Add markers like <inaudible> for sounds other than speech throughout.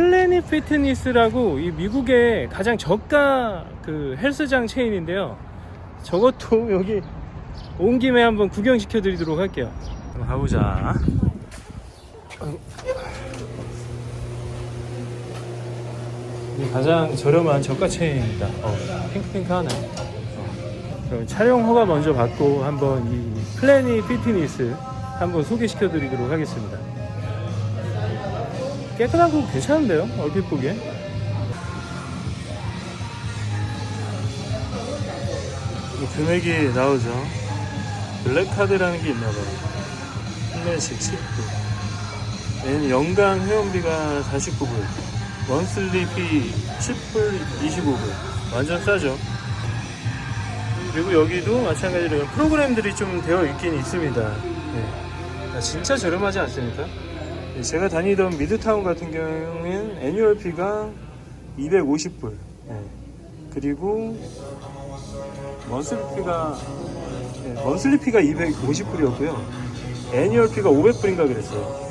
플래닛 피트니스라고 이 미국의 가장 저가 그 헬스장 체인인데요. 저것도 <laughs> 여기 온 김에 한번 구경시켜 드리도록 할게요. 한번 가보자. 이 가장 저렴한 저가 체인입니다. 어, 핑크핑크하네. 어. 그럼 촬영 허가 먼저 받고 한번 이 플래닛 피트니스 한번 소개시켜 드리도록 하겠습니다. 깨끗하고 괜찮은데요? 얼핏 보기에. 이 금액이 나오죠. 블랙카드라는 게 있나봐요. 플래식 10불. 얘는 연간 회원비가 49불. 원슬리 피 10불, 25불. 완전 싸죠. 그리고 여기도 마찬가지로 프로그램들이 좀 되어 있긴 있습니다. 네. 아, 진짜 저렴하지 않습니까? 네, 제가 다니던 미드타운 같은 경우에는 애뉴얼피가 250불. 네. 그리고 먼슬리피가 네, 먼슬리피가 250불이었고요. 애뉴얼피가 500불인가 그랬어요.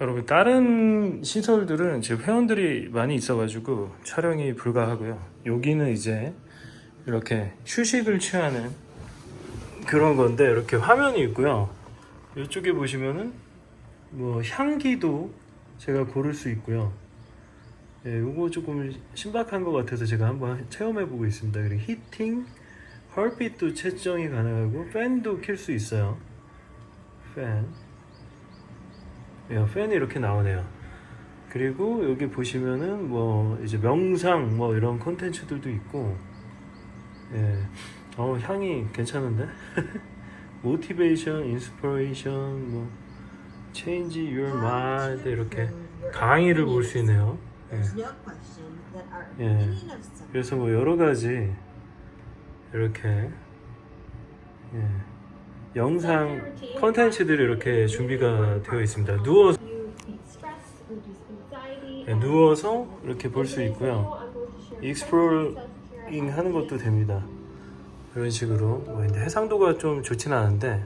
여러분 다른 시설들은 지금 회원들이 많이 있어가지고 촬영이 불가하고요. 여기는 이제 이렇게 휴식을 취하는 그런 건데 이렇게 화면이 있고요. 이쪽에 보시면은 뭐 향기도 제가 고를 수 있고요. 예, 요거 조금 신박한 것 같아서 제가 한번 체험해 보고 있습니다. 그리고 히팅, 헐빛도 채정이 가능하고 팬도 킬 수 있어요. 팬. 예, 팬이 이렇게 나오네요. 그리고 여기 보시면은 뭐 이제 명상 뭐 이런 콘텐츠들도 있고, 예, 어 향이 괜찮은데? <laughs> 모티베이션, 인스피레이션, 뭐 체인지 your mind 이렇게 강의를 볼 수 있네요. 예. Something 그래서 뭐 여러 가지 이렇게 예, 영상 컨텐츠들이 이렇게 준비가 되어 있습니다. 누워서 네, 누워서 이렇게 볼 수 있고요. 익스플로링 하는 것도 됩니다. 이런 식으로 뭐 근데 해상도가 좀 좋진 않은데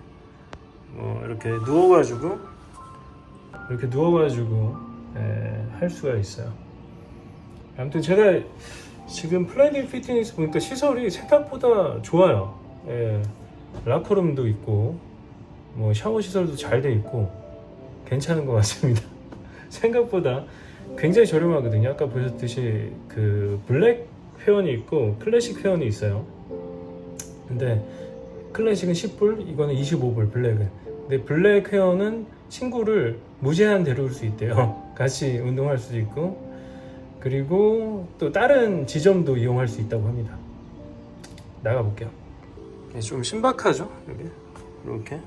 뭐 이렇게 누워가지고 이렇게 누워가지고 예, 할 수가 있어요. 아무튼 제가 지금 플래닝 피트니스 보니까 시설이 생각보다 좋아요. 예, 라커룸도 있고 뭐 샤워 시설도 잘 돼 있고 괜찮은 것 같습니다. <laughs> 생각보다 굉장히 저렴하거든요. 아까 보셨듯이 그 블랙 회원이 있고 클래식 회원이 있어요. 근데 클래식은 10불, 이거는 25불 블랙은. 근데 블랙 회원은 친구를 무제한 데려올 수 있대요. <laughs> 같이 운동할 수도 있고 그리고 또 다른 지점도 이용할 수 있다고 합니다. 나가 볼게요. 좀 신박하죠? 여기 이렇게.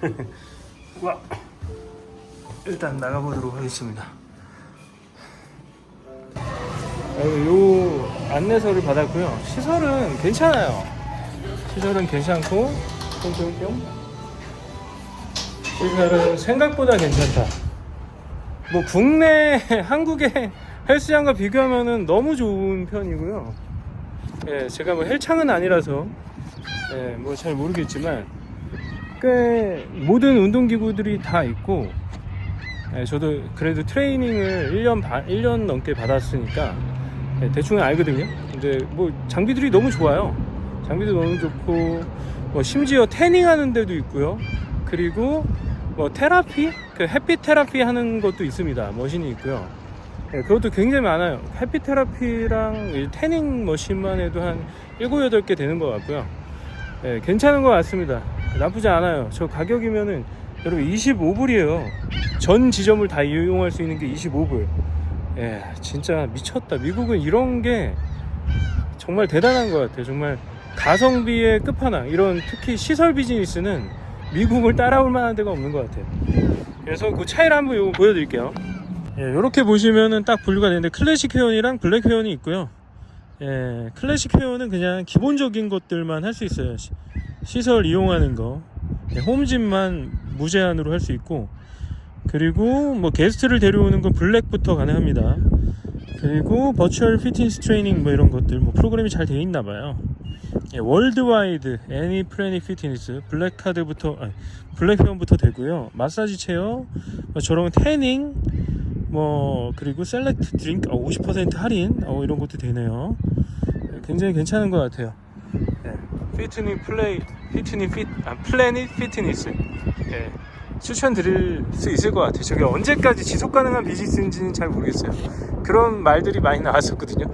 <laughs> 와. 일단 나가 보도록 하겠습니다. 요 안내서를 받았고요. 시설은 괜찮아요. 시설은 괜찮고 뿅뿅뿅. 시설은 생각보다 괜찮다. 뭐 국내 <laughs> 한국의 헬스장과 비교하면은 너무 좋은 편이고요. 예, 제가 뭐 헬창은 아니라서 예, 뭐 잘 모르겠지만 꽤 모든 운동기구들이 다 있고 예, 저도 그래도 트레이닝을 1년 반, 1년 넘게 받았으니까 예, 대충은 알거든요. 근데 뭐 장비들이 너무 좋아요. 장비도 너무 좋고 뭐 심지어 태닝 하는 데도 있고요. 그리고 뭐 테라피, 그 햇빛 테라피 하는 것도 있습니다. 머신이 있고요. 예, 그것도 굉장히 많아요. 햇빛 테라피랑 이 태닝 머신만 해도 한 7, 8개 되는 것 같고요. 예, 괜찮은 것 같습니다. 나쁘지 않아요. 저 가격이면은 여러분 25불이에요. 전 지점을 다 이용할 수 있는 게 25불. 예, 진짜 미쳤다. 미국은 이런 게 정말 대단한 것 같아요. 정말 가성비의 끝판왕. 이런 특히 시설 비즈니스는 미국을 따라올 만한 데가 없는 것 같아요. 그래서 그 차이를 한번 요거 보여드릴게요. 예, 이렇게 보시면은 딱 분류가 되는데 클래식 회원이랑 블랙 회원이 있고요. 예, 클래식 회원은 그냥 기본적인 것들만 할 수 있어요. 시, 시설 이용하는 거, 예, 홈짐만 무제한으로 할 수 있고, 그리고 뭐 게스트를 데려오는 건 블랙부터 가능합니다. 그리고 버추얼 피트니스 트레이닝 뭐 이런 것들 뭐 프로그램이 잘 되어 있나 봐요. 예, 월드와이드 애니 플래닛 피트니스 블랙 카드부터 아니, 블랙 회원부터 되고요. 마사지 체어, 뭐 저런 태닝 뭐 그리고 셀렉트 드링크 어, 50% 할인 어, 이런 것도 되네요. 네, 굉장히 괜찮은 것 같아요. 네. 피트니 플레이 피트니 핏 아, 플래닛 피트니스 예, 추천드릴 수 있을 것 같아요. 저게 언제까지 지속 가능한 비즈니스인지는 잘 모르겠어요. 그런 말들이 많이 나왔었거든요.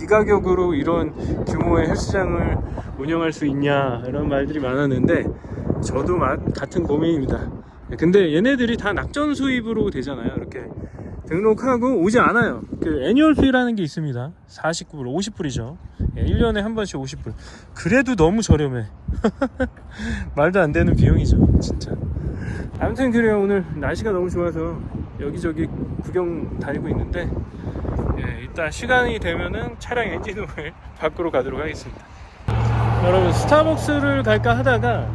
이 가격으로 이런 규모의 헬스장을 운영할 수 있냐 이런 말들이 많았는데 저도 마- 같은 고민입니다. 근데 얘네들이 다 낙전 수입으로 되잖아요. 이렇게 등록하고 오지 않아요. 그 애니얼 피라는 게 있습니다. 49불, 50불이죠. 예, 1년에 한 번씩 50불. 그래도 너무 저렴해. <laughs> 말도 안 되는 비용이죠. 진짜. 아무튼 그래요. 오늘 날씨가 너무 좋아서 여기저기 구경 다니고 있는데 예, 이따 시간이 되면은 차량 엔진오일 <laughs> 밖으로 가도록 하겠습니다. 여러분 스타벅스를 갈까 하다가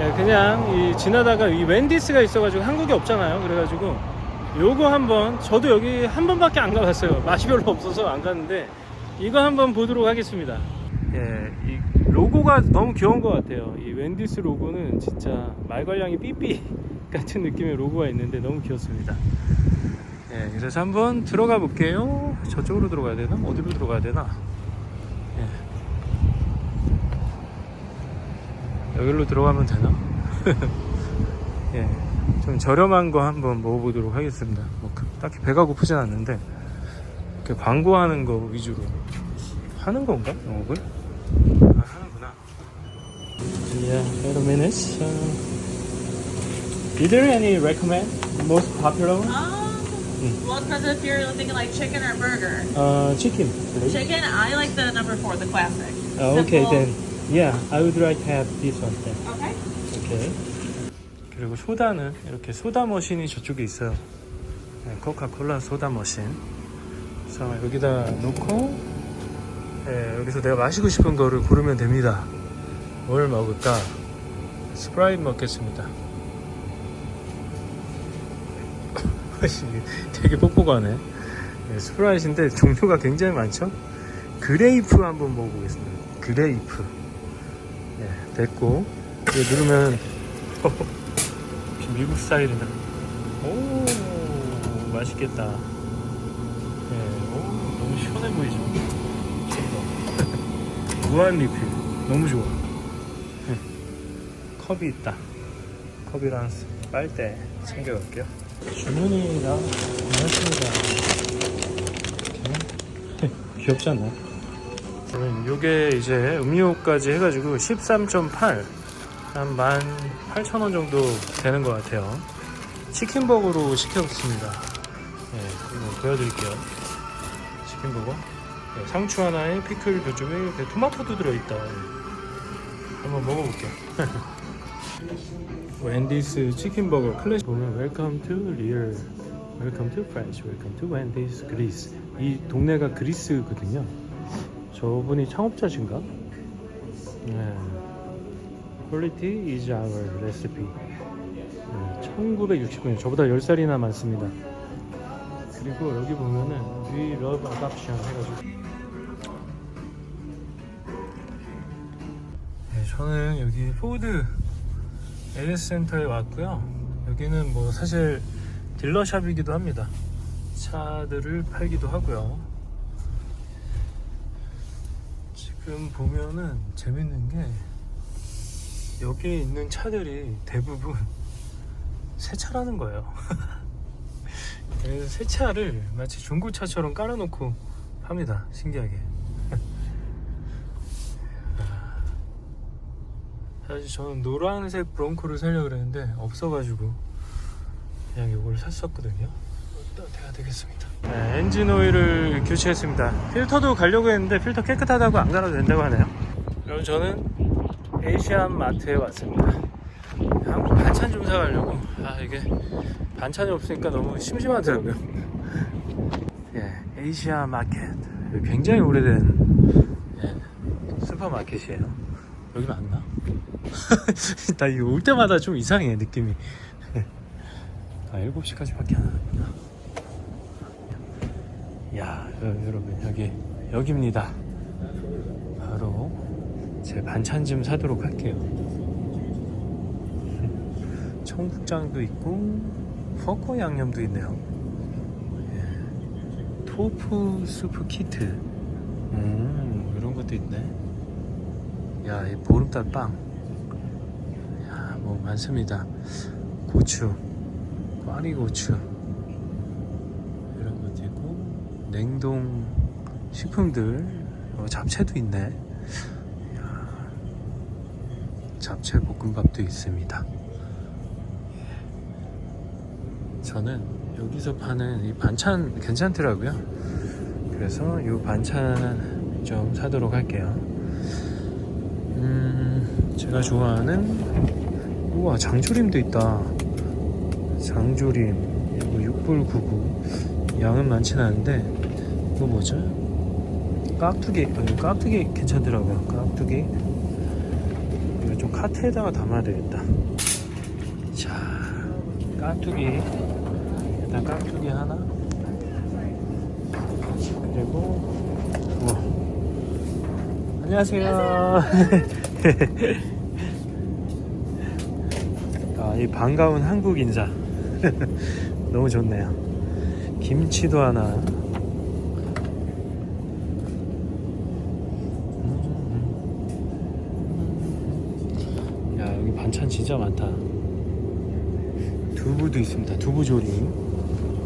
예, 그냥 이 지나다가 이 웬디스가 있어가지고 한국에 없잖아요. 그래가지고 요거 한번 저도 여기 한 번밖에 안 가봤어요. 맛이 별로 없어서 안 갔는데 이거 한번 보도록 하겠습니다. 예, 이 로고가 너무 귀여운 것 같아요. 이 웬디스 로고는 진짜 말괄량이 삐삐 <laughs> 같은 느낌의 로고가 있는데 너무 귀엽습니다. 예, 그래서 한번 들어가 볼게요. 저쪽으로 들어가야 되나? 어디로 들어가야 되나? 예. 여기로 들어가면 되나? <laughs> 예, 좀 저렴한 거 한번 먹어보도록 하겠습니다. 뭐 그- 딱히 배가 고프진 않는데 이렇게 광고하는 거 위주로 하는 건가? 영업을? 아. Yeah, wait a minute. So, is there any recommend most popular one? Um, well, it depends if you're thinking like chicken or burger. Uh, chicken, please. Chicken, I like the number four, the classic. Oh, okay, Simple. then. Yeah, I would like to have this one then. Okay. 오케이. 그리고 소다는 이렇게 소다 머신이 저쪽에 있어요. 네, 코카콜라 소다 머신. 그래서 여기다 놓고 네, 여기서 내가 마시고 싶은 거를 고르면 됩니다. 뭘 먹을까? 스프라이트 먹겠습니다. <coughs> 되게 뻑뻑하네. 네, 스프라이트인데 종류가 굉장히 많죠? 그레이프 한번 먹어보겠습니다. 그레이프. 네, 됐고 이거 누르면 <laughs> 미국 스타일이네. 오 맛있겠다. 네, 오 너무 시원해 보이죠. 무한 리필 너무 좋아. 네, 컵이 있다. 컵이랑 빨대 챙겨갈게요. 주문이 나왔습니다. 이렇게. 귀엽지 않나요? 그러면 요게 이제 음료까지 해가지고 13.8 한 18,000원 정도 되는 것 같아요 치킨버거로 시켰습니다 네, 이거 보여드릴게요 치킨버거 네, 상추 하나에 피클 이렇게 토마토도 들어있다 한번 먹어볼게요 <laughs> 웬디스 치킨버거 클래식 보면 웰컴 투 리얼 웰컴 투 프렌치 웰컴 투 웬디스 그리스 이 동네가 그리스거든요 저분이 창업자신가? 네. Quality is our recipe. 네, 1969년 저보다 10살이나 많습니다. 그리고 여기 보면은 We love adoption 해가지고 네, 저는 여기 포드 LS 센터에 왔고요. 여기는 뭐 사실 딜러샵이기도 합니다. 차들을 팔기도 하고요. 지금 보면은 재밌는 게 여기에 있는 차들이 대부분 <laughs> 새 차라는 거예요. 그래서 새 차를 마치 중고차처럼 깔아놓고 팝니다. 신기하게. 사실 저는 노란색 브롱코를 살려고 그랬는데 없어가지고 그냥 이걸 샀었거든요. 돼야 되겠습니다. 네, 엔진 오일을 교체했습니다. 필터도 가려고 했는데 필터 깨끗하다고 안 갈아도 된다고 하네요. 여러분 저는 에이시안 마트에 왔습니다. 한국 반찬 좀 사가려고. 아 이게 반찬이 없으니까 너무 심심하더라고요. <laughs> 예, 에이시아 마켓. 굉장히 오래된 예, 슈퍼마켓이에요. 여기 맞나? <laughs> 나 이거 올 때마다 좀 이상해 느낌이. 아 7시까지밖에 안 하는구나. 야 여- 여러분 여기 여기입니다. 바로 제 반찬 좀 사도록 할게요. <laughs> 청국장도 있고 섞어 양념도 있네요. 예. 토fu 수프 키트. 음, 이런 것도 있네. 야, 이 보름달 빵. 많습니다. 고추, 꽈리고추. 이런 것도 있고, 냉동 식품들, 어, 잡채도 있네. 야, 잡채 볶음밥도 있습니다. 저는 여기서 파는 이 반찬 괜찮더라고요. 그래서 이 반찬 좀 사도록 할게요. 음, 제가 좋아하는 우와 장조림도 있다. 장조림 이거 6불 99 양은 많진 않은데 이거 뭐죠? 깍두기 어, 이거 깍두기 괜찮더라고요. 깍두기 이거 좀 카트에다가 담아야 되겠다. 자, 깍두기 일단 깍두기 하나 그리고 우와 안녕하세요. 아, <laughs> 이 반가운 한국 인사 <laughs> 너무 좋네요. 김치도 하나. 음. 야 여기 반찬 진짜 많다. 두부도 있습니다. 두부조림.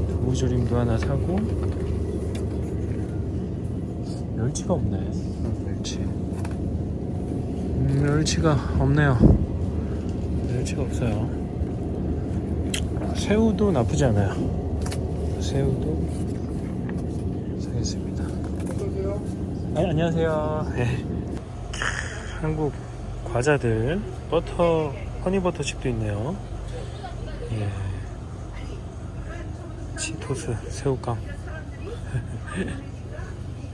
두부조림도 하나 사고 멸치가 없네. 음, 멸치. 음, 멸치가 없네요. 멸치가 없어요. 새우도 나쁘지 않아요. 새우도 사겠습니다. 아니, 안녕하세요. 네. 한국 과자들 버터 허니버터칩도 있네요. 예. 치토스 새우깡 <laughs>